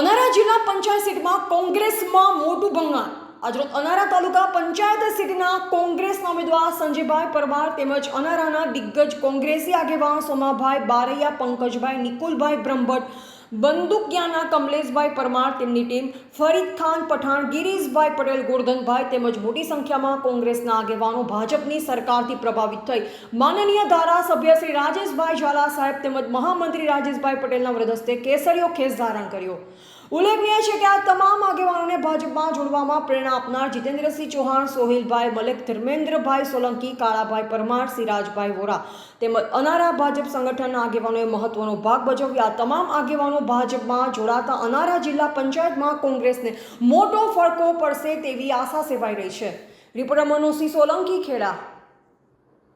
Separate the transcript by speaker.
Speaker 1: અનારા જિલ્લા પંચાયત સીટમાં કોંગ્રેસમાં મોટું ભંગાણ. આજરોજ અનારા તાલુકા પંચાયત સીટના કોંગ્રેસના ઉમેદવાર સંજયભાઈ પરમાર તેમજ અનારાના દિગ્ગજ કોંગ્રેસી આગેવાન સોમાભાઈ બારૈયા, પંકજભાઈ નિકુલભાઈ બ્રહ્મભટ્ટ બંદૂકિયાના કમલેશભાઈ પરમાર, તેમની ટીમ ફરીદ ખાન, પઠાણ, ગિરીશભાઈ પટેલ, ગોરધનભાઈ તેમજ મોટી સંખ્યામાં કોંગ્રેસના આગેવાનો ભાજપની સરકારથી પ્રભાવિત થઈ. માનનીય ધારાસભ્ય શ્રી રાજેશભાઈ ઝાલા સાહેબ તેમજ મહામંત્રી રાજેશભાઈ પટેલના વ્રદસ્તે કેસરીયો ખેસ ધારણ કર્યો. ઉલ્લેખનીય છે કે આ તમામ આગેવાનોને ભાજપમાં જોડવામાં પ્રેરણા આપનાર જીતેન્દ્રસિંહ ચૌહાણ, સોહિલભાઈ મલેક, ધર્મેન્દ્રભાઈ સોલંકી, કાળાભાઈ પરમાર, સિરાજભાઈ વોરા તેમજ અનારા ભાજપ સંગઠનના આગેવાનોએ મહત્વનો ભાગ ભજવ્યા. તમામ આગેવાનો ભાજપમાં જોડાતા અનારા જિલ્લા પંચાયતમાં કોંગ્રેસને મોટો ફડકો પડશે તેવી આશા સેવાઈ રહી છે. રિપોર્ટર મનુસિંહ સોલંકી, ખેડા.